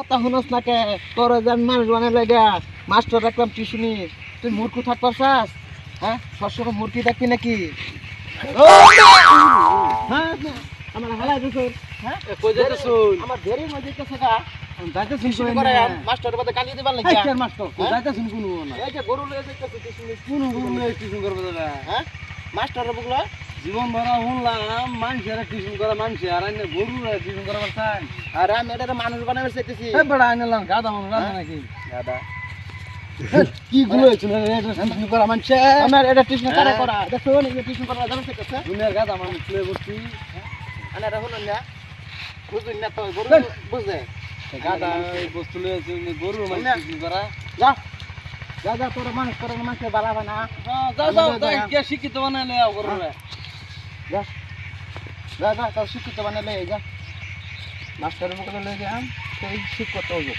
কথা শুনস না কে? তোর আমি মানুষ বানাই লাগা মাস্টার রাখলাম টিউশনি। তুই মূর্খ থাক পারছাস হ্যাঁ? সবসময় মূর্তি দেখবি নাকি? হ্যাঁ, আমার হালাই দিছো হ্যাঁ? কই যাইতে শুন আমার দেরি মধ্যে তো সেটা যাইতে শুন টিউশনি করে মাস্টার বাদে গালি দিবার লাগি মাস্টার কই হ্যাঁ? যাইতে শুন কোন না এই যে গরু লয়ে যাইতেছে টিউশনি। কোন কোন টিউশন করবে দাদা? হ্যাঁ? মাস্টার বুগলা। জীবন ভরা শুনলাম মানুষের টিউশন করা মানুষ আর আইনে গরু টিউশন করা পারছেন আর আমি এটা মানুষ বানাবে চাইতেছি। বড় আইনালাম গাদা মানুষ আছে নাকি? দাদা কি গুলো হয়েছিল টিউশন করা মানুষ? আমার এটা টিউশন কারা হ্যাঁ। করা। দেখো না এটা টিউশন করা জানো চাইতেছে দুনিয়ার গাদা মানুষ প্লে করছি আনা এটা হলো না। বুঝুন না তো গরু হেই। বুঝে গাদা বস্তু লয়েছে গরু মানুষ টিউশন করা। যা। যা যা তোর মানুষ করে না মানুষকে বালা বানা যাও যাই কে শিক্ষিত বানাইলে গরু যা যা যা তোর শিক্ষিত বানালে যা। মাস্টারের মুখে লয়ে যাম সেই শিখ করতে হইব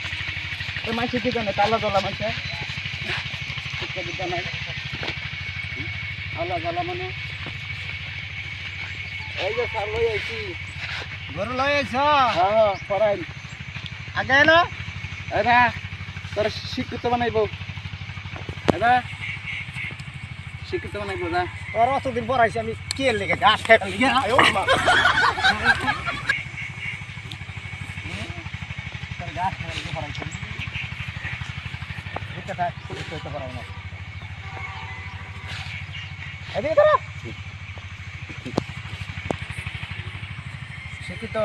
ওই মাইসে কি জানে তালা দলা মাইসে শিক্ষা বিদ্যা নাই। আল্লাহ জালা মানে? এই যে স্যার লই আইছি। গরু লয়েছ হ্যাঁ পড়াই। আগে এলো এটা তোর শিক্ষিত বানাইব। এটা শিক্ষিত বানাইব যা তোর অতদিন পর আইসি আমি কে লেগে ঘাস খাই ফেলি। আয়ো ঘাস খাই ফেলি পর এটা থাক পুলিশ হইতে পারব না। এদিকে তোরা শিক্ষিত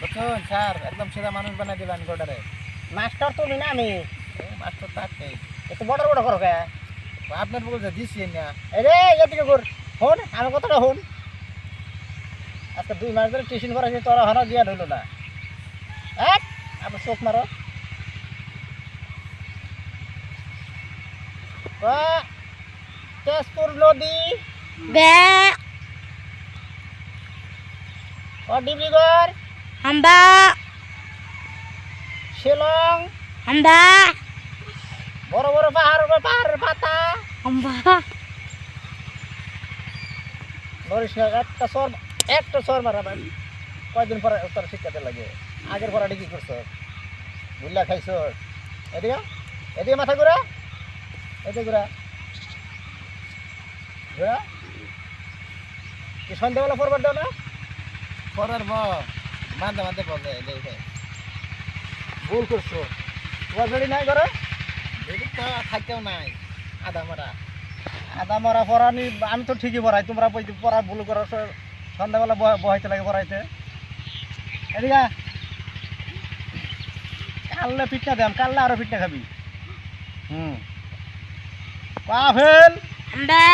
বুঝছেন স্যার একদম সেটা মানুষ বানাই দিবেন গোটারে মাস্টার তুমি না আমি মাস্টার তাকে এত বড় বড় করো কে? আপনার বলছে দিছি না। এরে এদিকে কর হন আমি কতটা হন? আজকে দুই মাস ধরে টিউশন করাছি তোরা হরা দিয়া হইল না। এক চোখ মারো। তেজপুর নদী। ডিব্রুগড়। হাম্বা। শিলং। হাম্বা। বড় বড় পাহাড় পাহাড়ের পাতা। হাম্বা বরিশ একটা সর একটা সর মারা ভাই। কয়দিন পরে তোর শিক্ষাতে লাগে? আগের পড়াটি কি করছ? বুল্লা খাইছ? এদিকে এদিকে মাথা ঘুরা। এদিকে ঘুরা। ঘুরা। কি সন্ধ্যাবেলা পড়বার দাও না? পরের ব মাঝে মাঝে বলে দেখে ভুল করছ। তোমার বেড়ি নাই ঘরে? তো নাই আধা মারা। আদা মরা পড়ানি আমি তো ঠিকই পড়াই তোমরা বই পড়া ভুল করো সন্ধ্যাবেলা বহাইতে লাগে পড়াইতে। এদিকে। কাললে পিঠা দেন কাললে আরও পিঠা খাবি। হুম। আপেল হাম্বা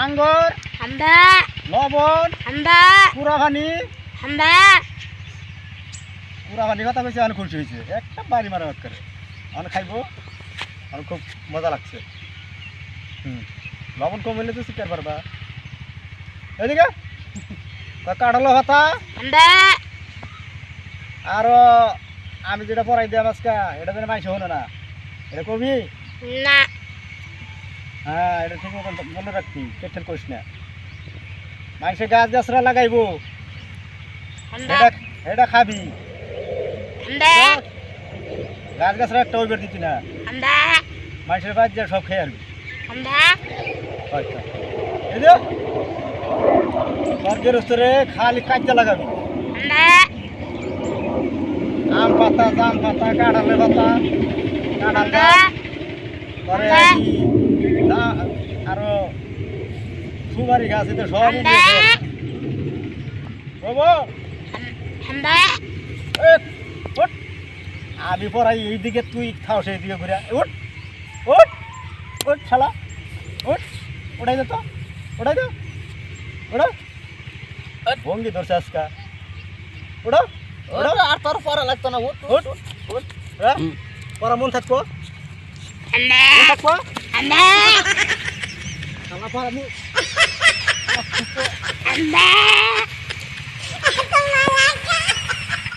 আঙ্গুর হাম্বা লবণ পানি হাম্বা পুরা পানি কথা কইছে অনেক খুশি হয়েছে একটা বাড়ি মারা করে। অনেক খাইবো। আর খুব মজা লাগছে। হুম। লবণ কম হইলে তো শিকার পারবা এদিকে। ভাতা হাম্বা আর আমি যেটা পড়াই দিলাম আজকে এটা যেন মাইসে হলো না। এটা কবি? না। হ্যাঁ এটা ঠিক মতন মনে রাখবি কেটেল করিস না। মাইসে গাছ গাছরা লাগাইবো। এটা এটা খাবি। গাছ গাছরা একটা ওইবার দিতি না। মাইসের বাদ যা সব খেয়ে আনবি আচ্ছা। এই যে স্বর্গের স্তরে খালি কাজটা লাগাবি। আম পাতা জাম পাতা কাঁঠালের পাতা কাঁঠাল আরও সুপারি গাছ এতে সব আমি পড়াই এইদিকে তুই খাও সেই দিকে ঘুরে উঠ! উঠ উঠ শালা উঠ উঠাই দে তো উঠাই দে উঠো ভঙ্গি ধরছে আজকা। উঠো উঠো আর তোর পরে লাগতো না উঠ উঠ উঠ হ্যাঁ মন থাকব। থাকব? হাম্বা